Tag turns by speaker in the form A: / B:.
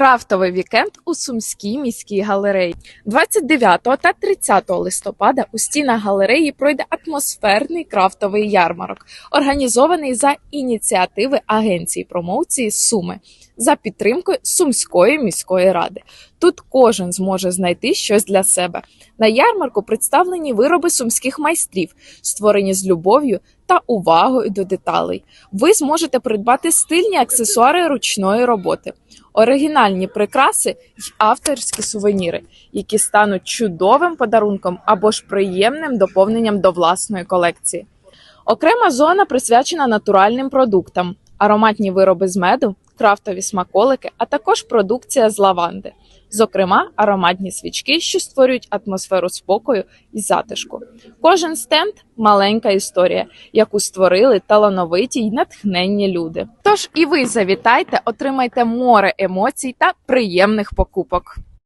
A: Крафтовий вікенд у Сумській міській галереї 29 та 30 листопада у стінах галереї пройде атмосферний крафтовий ярмарок, організований за ініціативи Агенції промоції Суми за підтримкою Сумської міської ради. Тут кожен зможе знайти щось для себе. На ярмарку представлені вироби сумських майстрів, створені з любов'ю та увагою до деталей. Ви зможете придбати стильні аксесуари ручної роботи, оригінальні прикраси й авторські сувеніри, які стануть чудовим подарунком або ж приємним доповненням до власної колекції. Окрема зона присвячена натуральним продуктам, ароматні вироби з меду, крафтові смаколики, а також продукція з лаванди. Зокрема, ароматні свічки, що створюють атмосферу спокою і затишку. Кожен стенд маленька історія, яку створили талановиті й натхненні люди. Тож і ви завітайте, отримайте море емоцій та приємних покупок.